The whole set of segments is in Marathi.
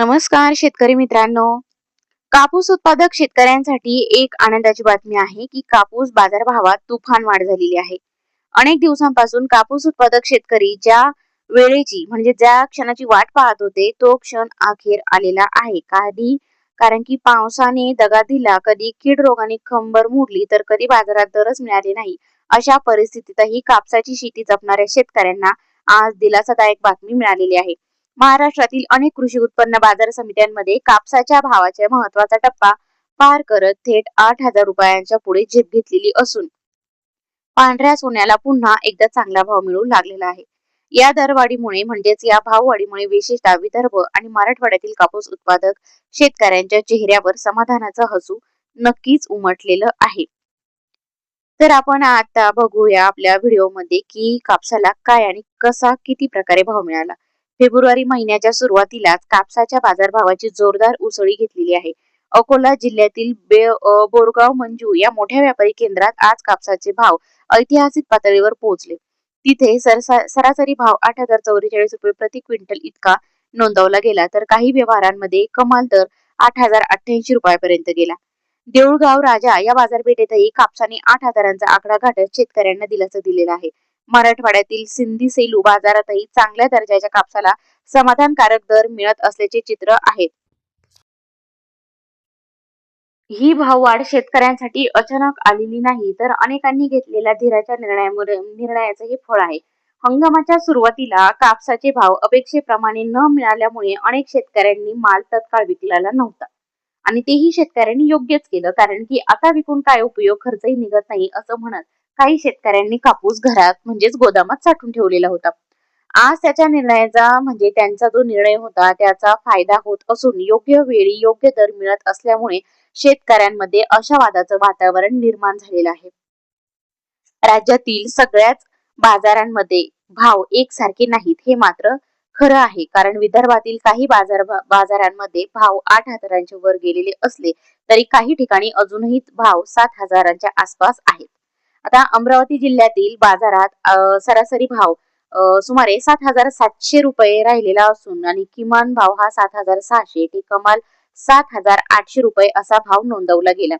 नमस्कार शेतकरी मित्रांनो. कापूस उत्पादक शेतकऱ्यांसाठी एक आनंदाची बातमी आहे की कापूस बाजारभावात तुफान वाढ झालेली आहे. अनेक दिवसांपासून कापूस उत्पादक शेतकरी ज्या वेळेची म्हणजे ज्या क्षणाची वाट पाहत होते तो क्षण अखेर आलेला आहे. कधी? कारण की पावसाने दगा दिला कधी कीड रोगाने खंबर मोडली तर कधी बाजारात दरच मिळाले नाही. अशा परिस्थितीतही कापसाची शेती जपणाऱ्या शेतकऱ्यांना आज दिलासादायक बातमी मिळालेली आहे. महाराष्ट्रातील अनेक कृषी उत्पन्न बाजार समित्यांमध्ये कापसाच्या भावाच्या महत्त्वाचा टप्पा पार करत थेट आठ हजार रुपयांच्या पुढे झेप घेतलेली असून पांढऱ्या सोन्याला पुन्हा एकदा चांगला भाव मिळू लागलेला आहे. या दरवाढीमुळे म्हणजेच या भाववाढीमुळे विशेषतः विदर्भ आणि मराठवाड्यातील कापूस उत्पादक शेतकऱ्यांच्या चेहऱ्यावर समाधानाचं हसू नक्कीच उमटलेलं आहे. तर आपण आता बघूया आपल्या व्हिडिओमध्ये की कापसाला काय आणि कसा किती प्रकारे भाव मिळाला. फेब्रुवारी महिन्याच्या सुरुवातीलाच कापसाच्या बाजारभावाची जोरदार उसळी घेतलेली आहे. अकोला जिल्ह्यातील बोरगाव मंजू या मोठ्या व्यापारी केंद्रात आज कापसाचे भाव ऐतिहासिक पातळीवर पोहोचले. तिथे सरासरी भाव आठ हजार चौवेचाळीस रुपये प्रति क्विंटल इतका नोंदवला गेला तर काही व्यवहारांमध्ये कमाल दर आठ हजार अठ्ठ्याऐंशी रुपयापर्यंत गेला. देऊळगाव राजा या बाजारपेठेतही कापसाने आठ हजारांचा आकडा गाठत शेतकऱ्यांना दिलासा दिलेला आहे. मराठवाड्यातील सिंधी सेलू बाजारातही चांगल्या दर्जाच्या कापसाला समाधानकारक दर मिळत असल्याचे चित्र आहे. ही भाववाढ शेतकऱ्यांसाठी अचानक आलेली नाही तर अनेकांनी घेतलेल्या धीराच्या निर्णयामुळे निर्णयाचे हे फळ आहे. हंगामाच्या सुरुवातीला कापसाचे भाव अपेक्षेप्रमाणे न मिळाल्यामुळे अनेक शेतकऱ्यांनी माल तत्काळ विकलेला नव्हता. आणि तेही शेतकऱ्यांनी योग्यच केलं कारण की आता विकून काय उपयोग? खर्चही निघत नाही असं म्हणत काही शेतकऱ्यांनी कापूस घरात म्हणजेच गोदामात साठवून ठेवलेला होता. आज त्याच्या निर्णयाचा म्हणजे त्यांचा जो निर्णय होता त्याचा फायदा होत असून योग्य वेळी योग्य दर मिळत असल्यामुळे शेतकऱ्यांमध्ये आशावादाचं वातावरण निर्माण झालेलं आहे. राज्यातील सगळ्याच बाजारांमध्ये भाव एकसारखे नाहीत हे मात्र खरं आहे. कारण विदर्भातील काही बाजार बाजारांमध्ये भाव आठ हजारांच्या वर गेलेले असले तरी काही ठिकाणी अजूनही भाव सात हजारांच्या आसपास आहेत. आता अमरावती जिल्ह्यातील बाजारात सरासरी भाव सुमारे सात हजार सातशे रुपये राहिलेला असून आणि किमान भाव हा सात हजार सहाशे ते कमाल सात हजार आठशे रुपये असा भाव नोंदवला गेला.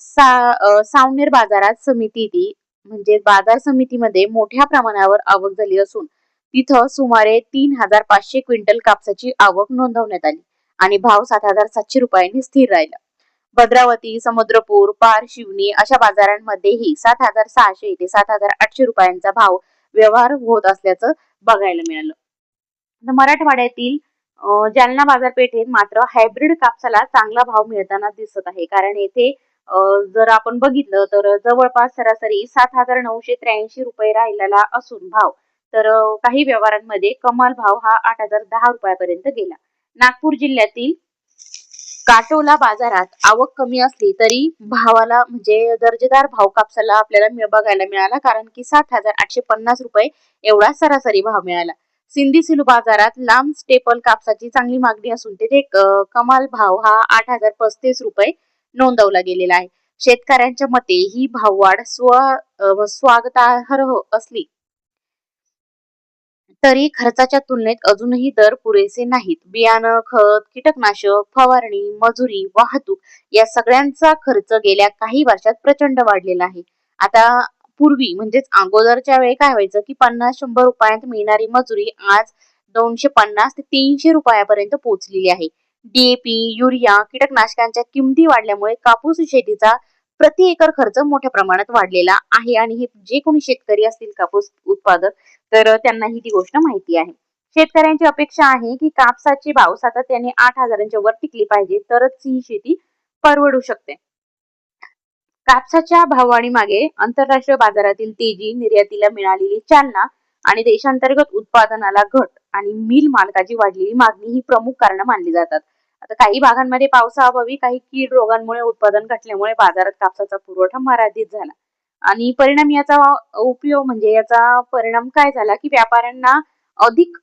सा सावनेर बाजारात समिती म्हणजे बाजार समितीमध्ये मोठ्या प्रमाणावर आवक झाली असून तिथं सुमारे तीन हजार पाचशे क्विंटल कापसाची आवक नोंदवण्यात आली आणि भाव सात हजार सातशे रुपयांनी स्थिर राहिला. भद्रावती समुद्रपूर पार शिवनी अशा बाजारांमध्येही सात हजार सहाशे ते सात हजार आठशे रुपयांचा भाव व्यवहार होत असल्याचं बघायला मिळालं. मराठवाड्यातील जालना बाजारपेठेत मात्र हायब्रिड कापसाला चांगला भाव मिळताना दिसत आहे. कारण येथे जर आपण बघितलं तर जवळपास सरासरी सात हजार नऊशे त्र्याऐंशी रुपये राहिलेला असून भाव तर काही व्यवहारांमध्ये कमाल भाव हा आठ हजार दहा रुपयापर्यंत गेला. नागपूर जिल्ह्यातील काटोला बाजारात आवक कमी असली तरी भावाला म्हणजे दर्जेदार भाव कापसाला आपल्याला बघायला मिळाला. कारण की सात हजार आठशे पन्नास रुपये एवढा सरासरी भाव मिळाला. सिंधी सिलू बाजारात लांब स्टेपल कापसाची चांगली मागणी असून तेथे कमाल भाव हा आठ हजार पस्तीस रुपये नोंदवला गेलेला आहे. शेतकऱ्यांच्या मते ही भाववाढ स्व स्वागतार्ह असली तरी खर्चाच्या तुलनेत अजूनही दर पुरेसे नाहीत. बियाणं खत कीटकनाशक फवारणी मजुरी वाहतूक या सगळ्यांचा खर्च गेल्या काही वर्षात प्रचंड वाढलेला आहे. आता पूर्वी म्हणजेच अगोदरच्या वेळी काय व्हायचं की पन्नास शंभर रुपयांत मिळणारी मजुरी आज दोनशे पन्नास ते तीनशे रुपयापर्यंत पोहोचलेली आहे. डीएपी युरिया कीटकनाशकांच्या किमती वाढल्यामुळे कापूस शेतीचा प्रति एकर खर्च मोठ्या प्रमाणात वाढलेला आहे आणि हे जे कोणी शेतकरी असतील कापूस उत्पादक तर त्यांना ही ती गोष्ट माहिती आहे. शेतकऱ्यांची अपेक्षा आहे की कापसाचे भाव सातत्याने आठ हजारांच्या वर टिकली पाहिजे तरच ही शेती परवडू शकते. कापसाच्या भाववाढी मागे आंतरराष्ट्रीय बाजारातील तेजी निर्यातीला मिळालेली चालना आणि देशांतर्गत उत्पादनाला घट आणि मिल मालकाची वाढलेली मागणी ही प्रमुख कारण मानली जातात. आता काही भागांमध्ये पावसाअभावी काही कीड रोगांमुळे उत्पादन घटल्यामुळे बाजारात कापसाचा पुरवठा मर्यादित झाला. आणि परिणाम याचा उपयोग म्हणजे याचा परिणाम काय झाला की व्यापाऱ्यांना अधिक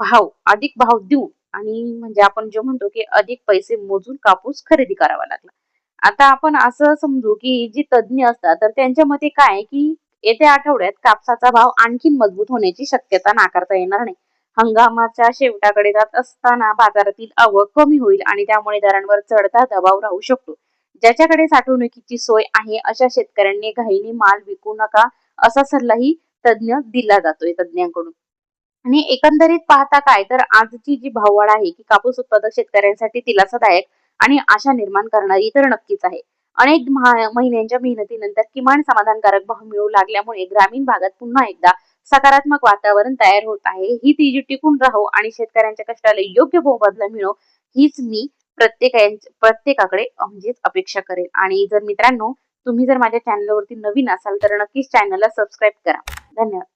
भाव अधिक भाव देऊन आणि म्हणजे आपण जो म्हणतो की अधिक पैसे मोजून कापूस खरेदी करावा लागला. आता आपण असं समजू की जी तज्ज्ञ असतात तर त्यांच्या मते काय की येत्या आठवड्यात कापसाचा भाव आणखी मजबूत होण्याची शक्यता नाकारता येणार नाही. हंगामाच्या शेवटाकडे जात असताना बाजारातील आवक कमी होईल आणि त्यामुळे दरांवर चढता दबाव राहू शकतो. ज्याच्याकडे साठवणुकीची सोय आहे अशा शेतकऱ्यांनी घाईने माल विकू नका असा सल्लाही तज्ञ दिला जातोय तज्ञांकडून आणि एकंदरीत पाहता काय तर आजची जी भाववाढ आहे की कापूस उत्पादक शेतकऱ्यांसाठी दिलासादायक आणि आशा निर्माण करणारी तर नक्कीच आहे. अनेक महा- महिन्यांच्या मेहनतीनंतर किमान समाधानकारक भाव मिळू लागल्यामुळे ग्रामीण भागात पुन्हा एकदा सकारात्मक वातावरण तयार होत आहे. ही तेजी टिकून राहो आणि शेतकऱ्यांच्या कष्टाला योग्य मोबदला मिळो हीच मी प्रत्येक प्रत्येकाकडे म्हणजेच अपेक्षा करेल आणि जर मित्रांनो तुम्ही जर माझ्या चॅनलवरती नवीन असाल तर नक्कीच चॅनलला सबस्क्राईब करा. धन्यवाद.